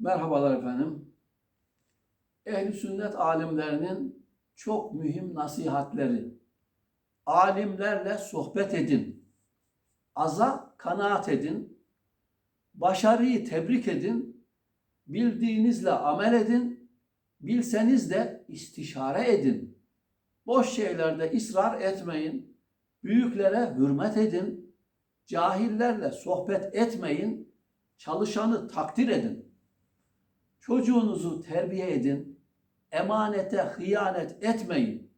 Merhabalar efendim. Ehl-i sünnet alimlerinin çok mühim nasihatleri. Alimlerle sohbet edin. Aza kanaat edin. Başarıyı tebrik edin. Bildiğinizle amel edin. Bilseniz de istişare edin. Boş şeylerde ısrar etmeyin. Büyüklere hürmet edin. Cahillerle sohbet etmeyin. Çalışanı takdir edin. Çocuğunuzu terbiye edin. Emanete hıyanet etmeyin.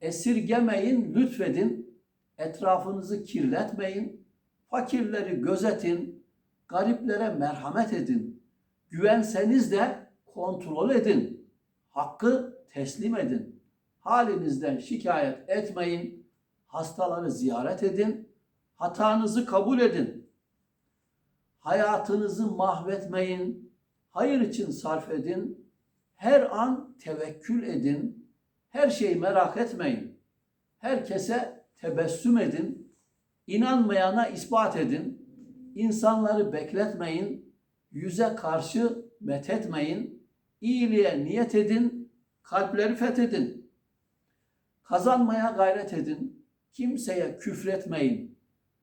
Esirgemeyin, lütfedin. Etrafınızı kirletmeyin. Fakirleri gözetin. Gariplere merhamet edin. Güvenseniz de kontrol edin. Hakkı teslim edin. Halinizden şikayet etmeyin. Hastaları ziyaret edin. Hatanızı kabul edin. Hayatınızı mahvetmeyin. Hayır için sarf edin. Her an tevekkül edin. Her şeyi merak etmeyin. Herkese tebessüm edin. İnanmayana ispat edin. İnsanları bekletmeyin. Yüze karşı methetmeyin. İyiliğe niyet edin. Kalpleri fethedin. Kazanmaya gayret edin. Kimseye küfretmeyin.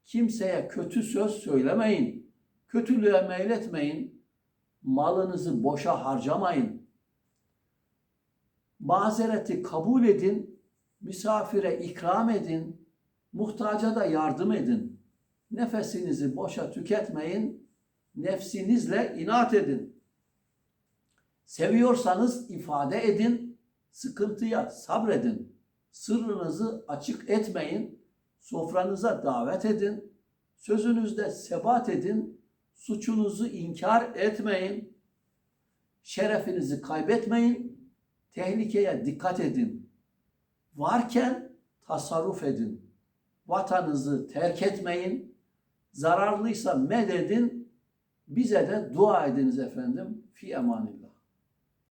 Kimseye kötü söz söylemeyin. Kötülüğe meyletmeyin. Malınızı boşa harcamayın. Mazereti kabul edin. Misafire ikram edin. Muhtaca da yardım edin. Nefesinizi boşa tüketmeyin. Nefsinizle inat edin. Seviyorsanız ifade edin. Sıkıntıya sabredin. Sırrınızı açık etmeyin. Sofranıza davet edin. Sözünüzde sebat edin. Suçunuzu inkar etmeyin. Şerefinizi kaybetmeyin. Tehlikeye dikkat edin. Varken tasarruf edin. Vatanınızı terk etmeyin. Zararlıysa mededin. Bize de dua ediniz efendim. Fi emanillah.